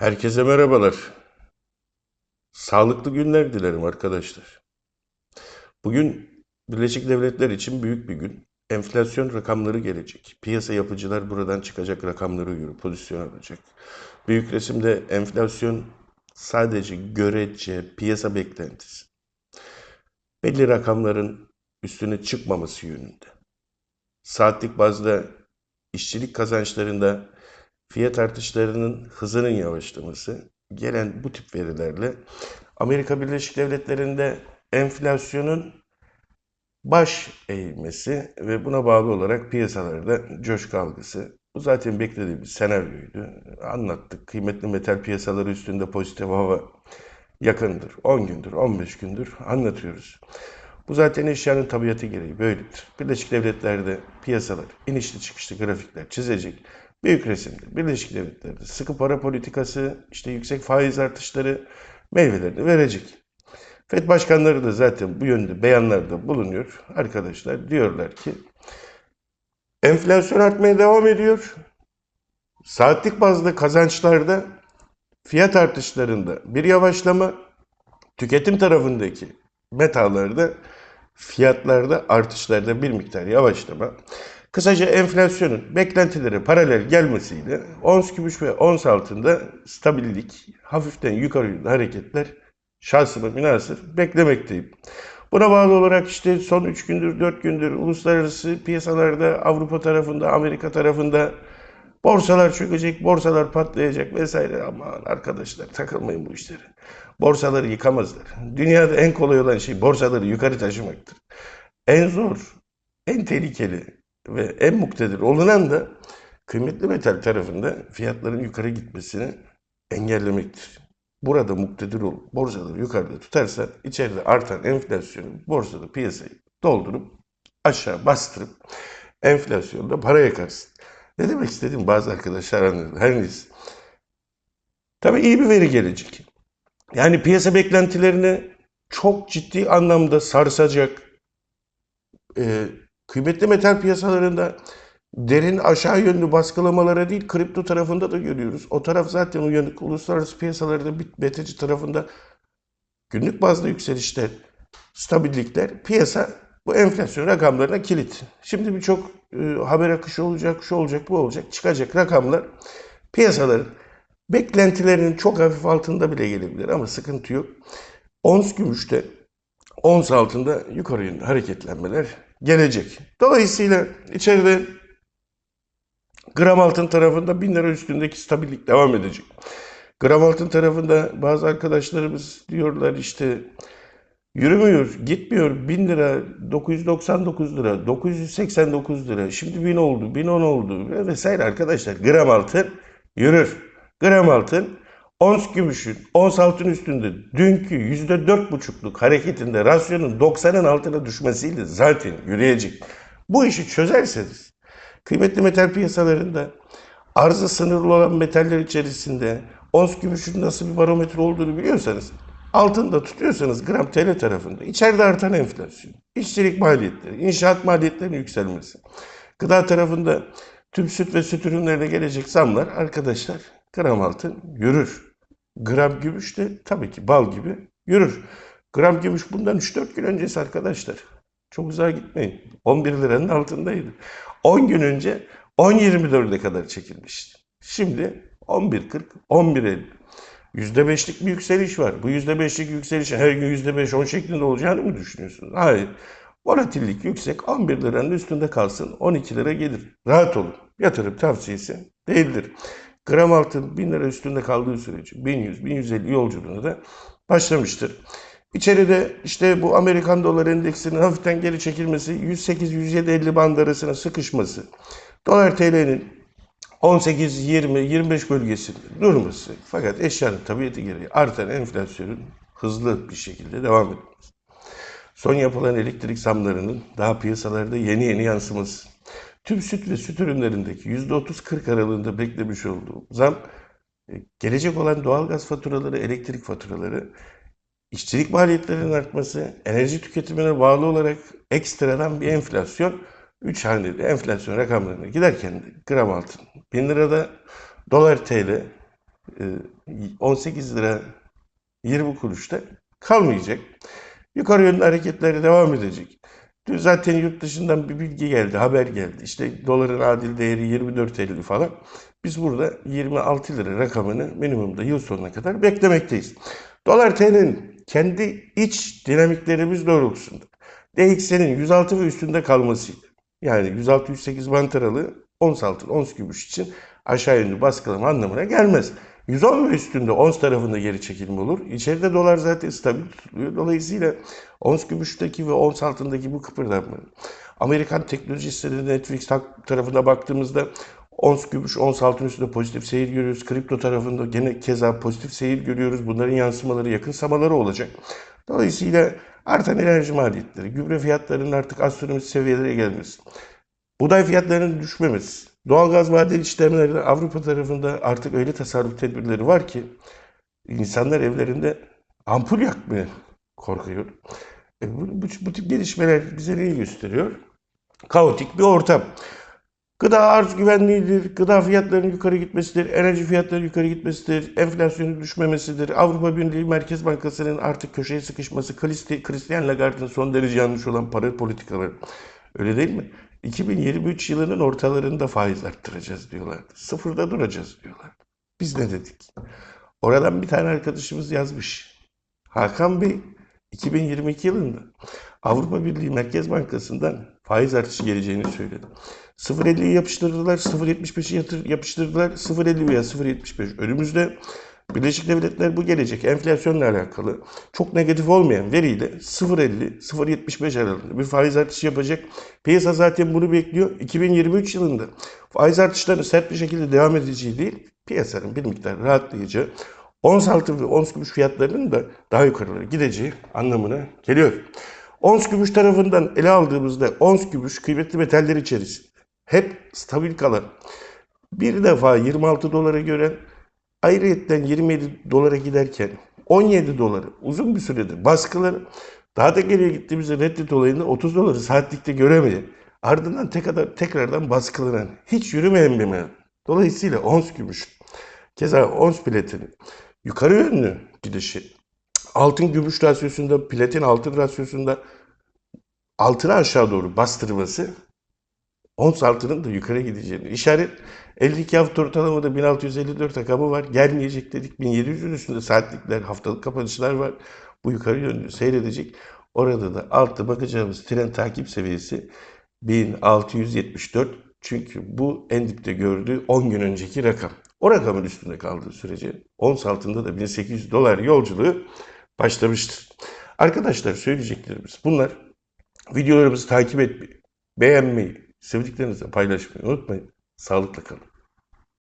Herkese merhabalar. Sağlıklı günler dilerim arkadaşlar. Bugün Birleşik Devletler için büyük bir gün. Enflasyon rakamları gelecek. Piyasa yapıcılar buradan çıkacak rakamları göre pozisyon alacak. Büyük resimde enflasyon sadece görece piyasa beklentisi. Belli rakamların üstüne çıkmaması yönünde. Saatlik bazda işçilik kazançlarında fiyat artışlarının hızının yavaşlaması gelen bu tip verilerle Amerika Birleşik Devletleri'nde enflasyonun baş eğilmesi ve buna bağlı olarak piyasalarda coşku algısı. Bu zaten beklediğimiz senaryoydu. Anlattık. Kıymetli metal piyasaları üstünde pozitif hava yakındır. 10 gündür, 15 gündür anlatıyoruz. Bu zaten eşyanın tabiatı gereği böyledir. Birleşik Devletler'de piyasalar inişli çıkışlı grafikler çizecek. Büyük resimde Birleşik Devletler'de sıkı para politikası, işte yüksek faiz artışları meyvelerini verecek. FED başkanları da zaten bu yönde beyanlarda bulunuyor. Arkadaşlar diyorlar ki enflasyon artmaya devam ediyor. Saatlik bazda kazançlarda fiyat artışlarında bir yavaşlama, tüketim tarafındaki metalarda fiyatlarda artışlarda bir miktar yavaşlama. Kısaca enflasyonun beklentilere paralel gelmesiyle ons gümüş ve ons altında stabillik, hafiften yukarı hareketler şahsıma münasır beklemekteyim. Buna bağlı olarak işte son 3 gündür 4 gündür uluslararası piyasalarda Avrupa tarafında Amerika tarafında borsalar çökecek, borsalar patlayacak vesaire. Aman arkadaşlar takılmayın bu işlere. Borsaları yıkamazlar. Dünyada en kolay olan şey borsaları yukarı taşımaktır. En zor, en tehlikeli ve en muktedir olunan da kıymetli metal tarafında fiyatların yukarı gitmesini engellemektir. Burada muktedir olup borsaları yukarıda tutarsa içeride artan enflasyonu borsada piyasayı doldurup aşağı bastırıp enflasyonda para yakarsın. Ne demek istediğim bazı arkadaşlar anladı. Her neyse. Tabii iyi bir veri gelecek. Yani piyasa beklentilerini çok ciddi anlamda sarsacak, e, kıymetli metal piyasalarında derin aşağı yönlü baskılamalara değil kripto tarafında da görüyoruz. O taraf zaten uyanık. Uluslararası piyasalarda BTC tarafında günlük bazda yükselişler, stabillikler, piyasa bu enflasyon rakamlarına kilit. Şimdi birçok e, haber akışı olacak, şu olacak, bu olacak, çıkacak rakamlar piyasaların beklentilerinin çok hafif altında bile gelebilir ama sıkıntı yok. Ons gümüşte, ons altında yukarı yönlü hareketlenmeler gelecek. Dolayısıyla içeride gram altın tarafında 1000 lira üstündeki stabillik devam edecek. Gram altın tarafında bazı arkadaşlarımız diyorlar işte yürümüyor, gitmiyor. 1000 lira, 999 lira, 989 lira, şimdi 1000 oldu, 1010 oldu vesaire arkadaşlar. Gram altın yürür. Gram altın ons gümüşün, ons altın üstünde dünkü %4,5'luk hareketinde rasyonun 90'ın altına düşmesiyle zaten yürüyecek. Bu işi çözerseniz kıymetli metal piyasalarında arzı sınırlı olan metaller içerisinde ons gümüşün nasıl bir barometre olduğunu biliyorsanız altında tutuyorsanız gram TL tarafında içeride artan enflasyon, işçilik maliyetleri, inşaat maliyetlerinin yükselmesi, gıda tarafında tüm süt ve süt ürünlerine gelecek zamlar arkadaşlar gram altın yürür. Gram gümüş de tabii ki bal gibi yürür. Gram gümüş bundan 3-4 gün öncesi arkadaşlar. Çok uzağa gitmeyin. 11 liranın altındaydı. 10 gün önce 10.24'e kadar çekilmişti. Şimdi 11.40, 11.50. %5'lik bir yükseliş var. Bu %5'lik yükselişin her gün %5-10 şeklinde olacağını mı düşünüyorsunuz? Hayır. Volatillik yüksek 11 liranın üstünde kalsın 12 lira gelir. Rahat olun. Yatırım tavsiyesi değildir. Gram altın 1000 lira üstünde kaldığı sürece 1100-1150 yolculuğuna da başlamıştır. İçeride işte bu Amerikan dolar endeksinin hafiften geri çekilmesi, 108-107-50 band arasına sıkışması, dolar TL'nin 18, 20, 25 bölgesinde durması fakat eşyanın tabiatı gereği artan enflasyonun hızlı bir şekilde devam etmesi. Son yapılan elektrik zamlarının daha piyasalarda yeni yeni yansıması. Tüm süt ve süt ürünlerindeki %30-40 aralığında beklemiş olduğu zam e, gelecek olan doğalgaz faturaları, elektrik faturaları, işçilik maliyetlerinin artması, enerji tüketimine bağlı olarak ekstradan bir enflasyon 3 haneli enflasyon rakamlarına giderken de gram altın 1000 lirada, dolar TL e, 18 lira 20 kuruşta kalmayacak. Yukarı yönlü hareketleri devam edecek. Dün zaten yurt dışından bir bilgi geldi, haber geldi. İşte doların adil değeri 24.50 falan. Biz burada 26 lira rakamını minimumda yıl sonuna kadar beklemekteyiz. Dolar TL'nin kendi iç dinamiklerimiz doğrultusunda DXY'nin 106 ve üstünde kalmasıydı. Yani 106-108 bant aralığı ons altın, ons gümüş için aşağı yönlü baskılama anlamına gelmez. 110 ve üstünde ons tarafında geri çekilme olur. İçeride dolar zaten stabil tutuluyor. Dolayısıyla ons gümüşteki ve ons altındaki bu kıpırdanma. Amerikan teknoloji hisseleri Netflix tarafına baktığımızda ons gümüş, ons altın üstünde pozitif seyir görüyoruz. Kripto tarafında gene keza pozitif seyir görüyoruz. Bunların yansımaları, yakınsamaları olacak. Dolayısıyla artan enerji maliyetleri, gübre fiyatlarının artık astronomik seviyelere gelmesi, buğday fiyatlarının düşmemesi, doğalgaz vadeli işlemlerde Avrupa tarafında artık öyle tasarruf tedbirleri var ki insanlar evlerinde ampul yakmaya korkuyor. E bu, bu, bu tip gelişmeler bize neyi gösteriyor? Kaotik bir ortam. Gıda arz güvenliğidir, gıda fiyatlarının yukarı gitmesidir, enerji fiyatlarının yukarı gitmesidir, enflasyonun düşmemesidir, Avrupa Birliği Merkez Bankası'nın artık köşeye sıkışması, Christian Lagarde'ın son derece yanlış olan para politikaları. Öyle değil mi? 2023 yılının ortalarında faiz arttıracağız diyorlardı. Sıfırda duracağız diyorlardı. Biz ne dedik? Oradan bir tane arkadaşımız yazmış. Hakan Bey 2022 yılında Avrupa Birliği Merkez Bankası'ndan faiz artışı geleceğini söyledi. 0.50'yi yapıştırdılar, 0.75'i yatır, yapıştırdılar, 0.50 veya 0.75. Önümüzde Birleşik Devletler bu gelecek enflasyonla alakalı çok negatif olmayan veriyle 0.50, 0.75 aralığında bir faiz artışı yapacak. Piyasa zaten bunu bekliyor. 2023 yılında faiz artışlarının sert bir şekilde devam edeceği değil, piyasanın bir miktar rahatlayacağı, ons altın ve ons gümüş fiyatlarının da daha yukarılara gideceği anlamına geliyor. Ons gümüş tarafından ele aldığımızda ons gümüş kıymetli metaller içerisinde hep stabil kalan bir defa 26 dolara gören ayrıyetten 27 dolara giderken 17 doları uzun bir süredir baskıları daha da geriye gittiğimizde reddet olayında 30 doları saatlikte göremeyen ardından tekrar, tekrardan baskılanan hiç yürümeyen bir mevzu. Dolayısıyla ons gümüş keza ons platinin yukarı yönlü gidişi altın gümüş rasyosunda platin altın rasyosunda altını aşağı doğru bastırması ons altının da yukarı gideceğini işaret 52 hafta ortalamada 1654 rakamı var. Gelmeyecek dedik. 1700'ün üstünde saatlikler, haftalık kapanışlar var. Bu yukarı yönlü seyredecek. Orada da altta bakacağımız tren takip seviyesi 1674. Çünkü bu en dipte gördüğü 10 gün önceki rakam. O rakamın üstünde kaldığı sürece ons altında da 1800 dolar yolculuğu başlamıştır. Arkadaşlar söyleyeceklerimiz bunlar. Videolarımızı takip etmeyi, beğenmeyi, sevdiklerinizle paylaşmayı unutmayın. Sağlıkla kalın.